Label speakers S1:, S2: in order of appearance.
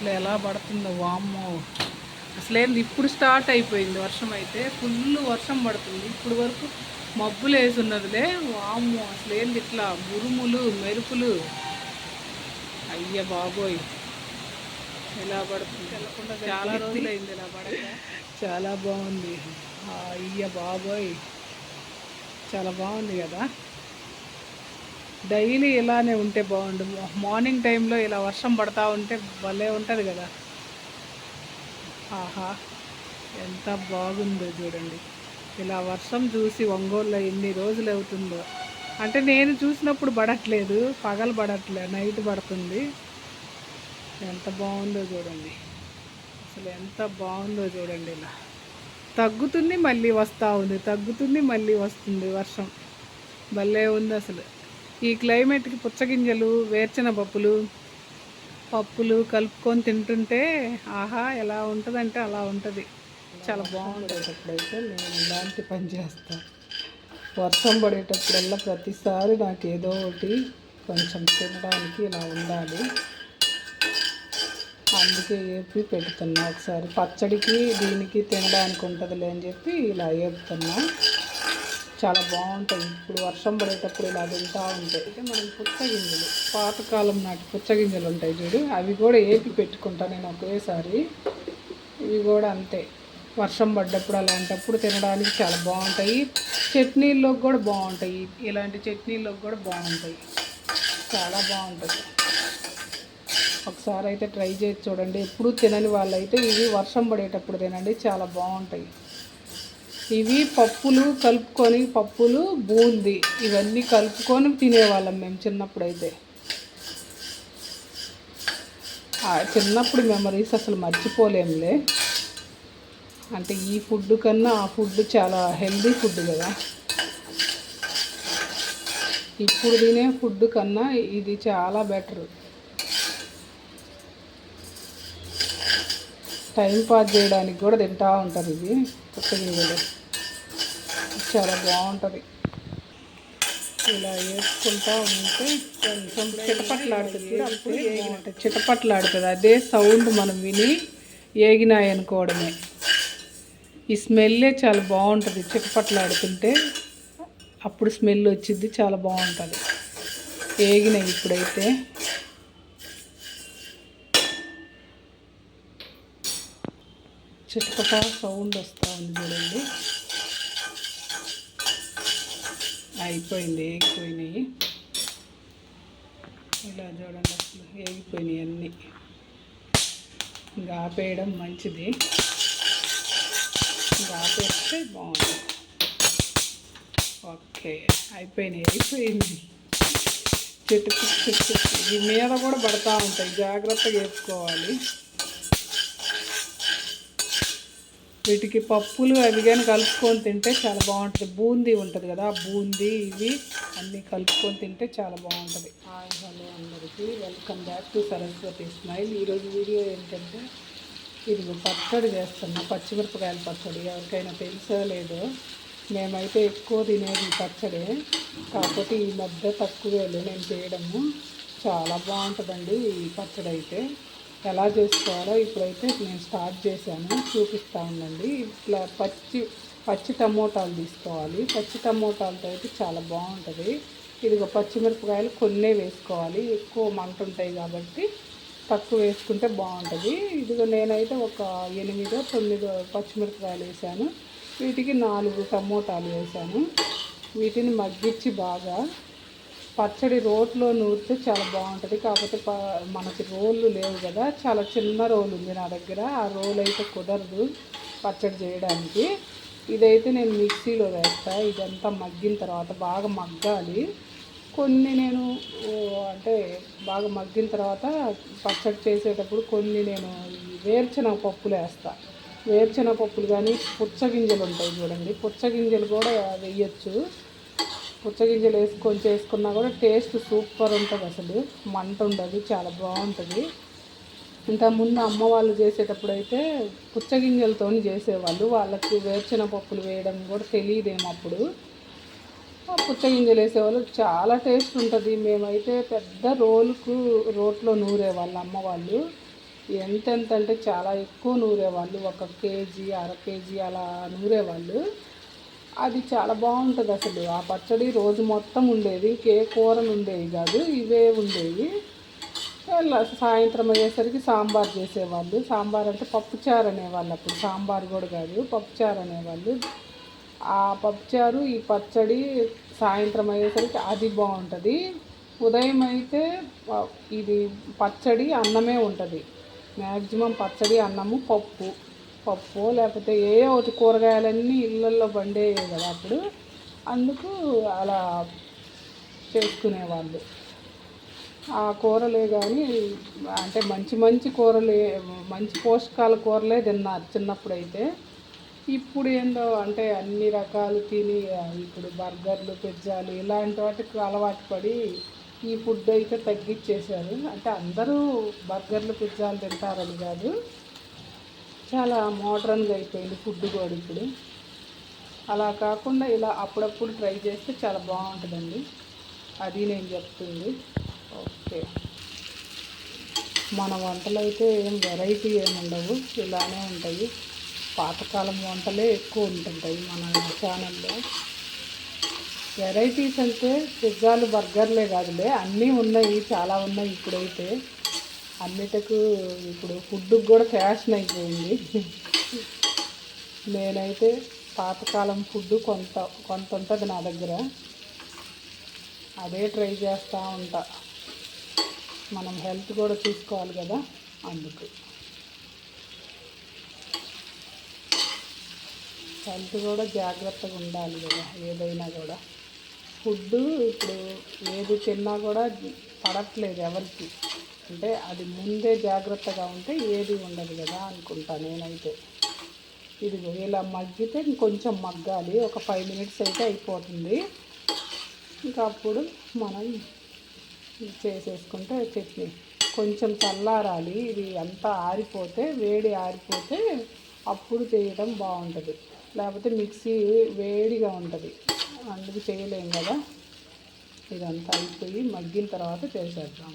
S1: అసలు ఎలా పడుతుందో వామ్మో. అసలేంది ఇప్పుడు స్టార్ట్ అయిపోయింది వర్షం అయితే ఫుల్ వర్షం పడుతుంది. ఇప్పుడు వరకు మబ్బులు వేసి ఉన్నదిలే. వామ్మో అసలేంది ఇట్లా ఉరుములు మెరుపులు. అయ్య బాబోయ్. ఎలా పడుతుంది? తెల్లకుండా చాలా రోజులైంది ఇలా పడక. చాలా బాగుంది. అయ్య బాబోయ్. చాలా బాగుంది కదా. డైలీ ఇలానే ఉంటే బాగుండు. మార్నింగ్ టైంలో ఇలా వర్షం పడతా ఉంటే భలే ఉంటుంది కదా. ఆహా ఎంత బాగుందో చూడండి. ఇలా వర్షం చూసి ఒంగోలులో ఎన్ని రోజులు అవుతుందో. అంటే నేను చూసినప్పుడు పడట్లేదు పగలు పడట్లేదు నైట్ పడుతుంది. ఎంత బాగుందో చూడండి. అసలు ఎంత బాగుందో చూడండి ఇలా. తగ్గుతుంది మళ్ళీ వస్తూ ఉంది. తగ్గుతుంది మళ్ళీ వస్తుంది వర్షం. భలే ఉంది అసలు. ఈ క్లైమేట్కి పుచ్చగింజలు వేర్చిన పప్పులు పప్పులు కలుపుకొని తింటుంటే ఆహా ఎలా ఉంటుందంటే అలా ఉంటుంది. చాలా బాగుంటుంది. అప్పుడైతే నేను ఇలాంటి పని చేస్తాను వర్షం పడేటప్పుడల్లా ప్రతిసారి నాకు ఏదో ఒకటి కొంచెం తినడానికి ఇలా ఉండాలి. అందుకే ఏపి పెడుతున్నా ఒకసారి. పచ్చడికి దీనికి తినడానికి ఉంటుందిలే అని చెప్పి ఇలా ఏపుతున్నా. చాలా బాగుంటాయి. ఇప్పుడు వర్షం పడేటప్పుడు ఇలా తింటా ఉంటాయి అయితే మనం పుచ్చగింజలు పాతకాలం నాటి పుచ్చగింజలు ఉంటాయి చూడు. అవి కూడా ఏపి పెట్టుకుంటా నేను ఒకేసారి. ఇవి కూడా అంతే. వర్షం పడ్డప్పుడు అలాంటప్పుడు తినడానికి చాలా బాగుంటాయి. చట్నీల్లోకి కూడా బాగుంటాయి. ఇలాంటి చట్నీల్లోకి కూడా బాగుంటాయి. చాలా బాగుంటుంది ఒకసారి అయితే ట్రై చేసి చూడండి. ఎప్పుడు తినని వాళ్ళైతే ఇవి వర్షం పడేటప్పుడు తినండి. చాలా బాగుంటాయి. ఇవి పప్పులు కలుపుకొని పప్పులు బూంది. ఇవన్నీ కలుపుకొని తినేవాళ్ళం మేము చిన్నప్పుడైతే. చిన్నప్పుడు మెమరీస్ అసలు మర్చిపోలేంలే అంటే ఈ ఫుడ్ కన్నా ఆ ఫుడ్ చాలా హెల్దీ ఫుడ్ కదా. ఇప్పుడు తినే ఫుడ్ కన్నా ఇది చాలా బెటర్. టైం పాస్ చేయడానికి కూడా తింటూ ఉంటారు ఇది పుట్టగింజలు చాలా బాగుంటుంది. ఇలా వేసుకుంటా ఉంటే కొంచెం చిటపట్లాడుతుంది అప్పుడు ఏగినట్టు చిటపట్లాడుతుంది. అదే సౌండ్ మనం విని ఏగినాయి అనుకోవడమే ఈ స్మెల్లే చాలా బాగుంటుంది చిటపట్లాడుతుంటే. అప్పుడు స్మెల్ వచ్చింది చాలా బాగుంటుంది. ఏగినాయి ఇప్పుడైతే. చిటపట సౌండ్ వస్తూ ఉంది చూడండి. అయిపోయింది ఎగిపోయినాయి ఇలా చూడండి అసలు ఏగిపోయినాయి అన్నీ. ఇంకా ఆపేయడం మంచిది. ఇంకా ఆపేస్తే బాగుంది. ఓకే అయిపోయినాయి అయిపోయింది చెట్టు చెట్టు మీద కూడా పడతా ఉంటాయి. జాగ్రత్తగా వేసుకోవాలి. వీటికి పప్పులు అవి కానీ కలుపుకొని తింటే చాలా బాగుంటుంది. బూందీ ఉంటుంది కదా బూందీ ఇవి అన్నీ కలుపుకొని తింటే చాలా బాగుంటుంది. హాయ్ హలో అందరికీ. Welcome back to Saraswati smile. ఈరోజు వీడియో ఏంటంటే ఇది పచ్చడి చేస్తున్నా పచ్చిమిరపకాయల పచ్చడి. ఎవరికైనా తెలుసో లేదో మేమైతే ఎక్కువ తినేది పచ్చడి. కాకపోతే ఈ మధ్య తక్కువే నేను చేయడము. చాలా బాగుంటుందండి ఈ పచ్చడి అయితే ఎలా చేసుకోవాలో ఇప్పుడైతే నేను స్టార్ట్ చేశాను. చూపిస్తా ఉండండి ఇట్లా పచ్చి పచ్చి టమోటాలు తీసుకోవాలి. పచ్చి టమోటాలతో అయితే చాలా బాగుంటుంది. ఇదిగో పచ్చిమిరపకాయలు కొన్నే వేసుకోవాలి. ఎక్కువ మంట ఉంటాయి కాబట్టి తక్కువ వేసుకుంటే బాగుంటుంది. ఇదిగో నేనైతే ఒక ఎనిమిదో తొమ్మిదో పచ్చిమిరపకాయలు వేసాను వీటికి నాలుగు టమోటాలు వేసాను వీటిని మగ్గించి బాగా పచ్చడి రోట్లో నూరితే చాలా బాగుంటుంది. కాకపోతే ప మనకి రోళ్ళు లేవు కదా. చాలా చిన్న రోలు ఉంది నా దగ్గర. ఆ రోల్ అయితే కుదరదు పచ్చడి చేయడానికి. ఇదైతే నేను మిక్సీలో వేస్తా. ఇదంతా మగ్గిన తర్వాత బాగా మగ్గాలి. కొన్ని నేను అంటే బాగా మగ్గిన తర్వాత పచ్చడి చేసేటప్పుడు కొన్ని నేను ఈ వేరుశనగ పప్పులు వేస్తా. వేరుశనగ పప్పులు కానీ పుచ్చగింజలు ఉంటాయి చూడండి. పుచ్చగింజలు కూడా వేయచ్చు. పుచ్చగింజలు వేసుకొని చేసుకున్నా కూడా టేస్ట్ సూపర్ ఉంటుంది అసలు. మంట ఉండదు చాలా బాగుంటుంది. ఇంకా ముందు అమ్మ వాళ్ళు చేసేటప్పుడు అయితే పుచ్చగింజలతో చేసేవాళ్ళు. వాళ్ళకి వేరుచిన పప్పులు వేయడం కూడా తెలియదేమో అప్పుడు. పుచ్చగింజలు వేసేవాళ్ళు. చాలా టేస్ట్ ఉంటుంది. మేమైతే పెద్ద రోలుకు రోట్లో నూరేవాళ్ళు అమ్మ వాళ్ళు. ఎంతెంత అంటే చాలా ఎక్కువ నూరేవాళ్ళు. ఒక కేజీ అర కేజీ అలా నూరేవాళ్ళు. అది చాలా బాగుంటుంది అసలు. ఆ పచ్చడి రోజు మొత్తం ఉండేది కే కూరలు ఉండేవి కాదు ఇవే ఉండేవి. సాయంత్రం అయ్యేసరికి సాంబార్ చేసేవాళ్ళు. సాంబార్ అంటే పప్పుచారు అనేవాళ్ళు అప్పుడు. సాంబార్ కూడా కాదు పప్పుచారు అనేవాళ్ళు. ఆ పప్పుచారు ఈ పచ్చడి సాయంత్రం అయ్యేసరికి అది బాగుంటుంది. ఉదయం అయితే ఇది పచ్చడి అన్నమే ఉంటుంది. మ్యాక్సిమం పచ్చడి అన్నము పప్పు. పప్పు లేకపోతే ఏ ఒకటి కూరగాయలన్నీ ఇళ్ళల్లో పండేవి కదా అప్పుడు. అందుకు అలా చేసుకునేవాళ్ళు. ఆ కూరలే కానీ అంటే మంచి మంచి కూరలే మంచి పోషకాల కూరలే తిన్నారు చిన్నప్పుడు అయితే ఇప్పుడు ఏందో అంటే అన్ని రకాలు తిని ఇప్పుడు బర్గర్లు పిజ్జాలు ఇలాంటి వాటికి అలవాటు పడి ఈ ఫుడ్ అయితే తగ్గించేశారు. అంటే అందరూ బర్గర్లు పిజ్జాలు తింటారని కాదు. చాలా మోడర్న్గా అయిపోయింది ఫుడ్ కూడా ఇప్పుడు. అలా కాకుండా ఇలా అప్పుడప్పుడు ట్రై చేస్తే చాలా బాగుంటుందండి. అది నేను చెప్తుంది. ఓకే. మన వంటలు అయితే ఏం వెరైటీ ఏమి ఉండవు. ఇలానే ఉంటాయి. పాతకాలం వంటలే ఎక్కువ ఉంటుంటాయి మన ఛానల్లో. వెరైటీస్ అంటే పిజ్జాలు బర్గర్లే కాదులే. అన్నీ ఉన్నాయి చాలా ఉన్నాయి ఇప్పుడైతే. అన్నిటికు ఇప్పుడు ఫుడ్ కూడా ఫ్యాషన్ అయిపోయింది. నేనైతే పాతకాలం ఫుడ్ కొంత కొంత ఉంటుంది నా దగ్గర. అదే ట్రై చేస్తూ ఉంటా. మనం హెల్త్ కూడా చూసుకోవాలి కదా అందుకు. హెల్త్ కూడా జాగ్రత్తగా ఉండాలి కదా ఏదైనా కూడా. ఫుడ్ ఇప్పుడు ఏది తిన్నా కూడా పడట్లేదు ఎవరికి. అంటే అది ముందే జాగ్రత్తగా ఉంటే ఏది ఉండదు కదా అనుకుంటా నేనైతే. ఇది ఇలా మగ్గితే ఇంకొంచెం మగ్గాలి. ఒక ఫైవ్ మినిట్స్ అయితే అయిపోతుంది. ఇంకా అప్పుడు మనం చేసేసుకుంటే చట్నీ కొంచెం చల్లారాలి. ఇది అంతా ఆరిపోతే వేడి ఆరిపోతే అప్పుడు చేయడం బాగుంటుంది. లేకపోతే మిక్సీ వేడిగా ఉంటుంది. అందుకు చేయలేం కదా. ఇదంతా అయిపోయి మగ్గిన తర్వాత చేసేద్దాం.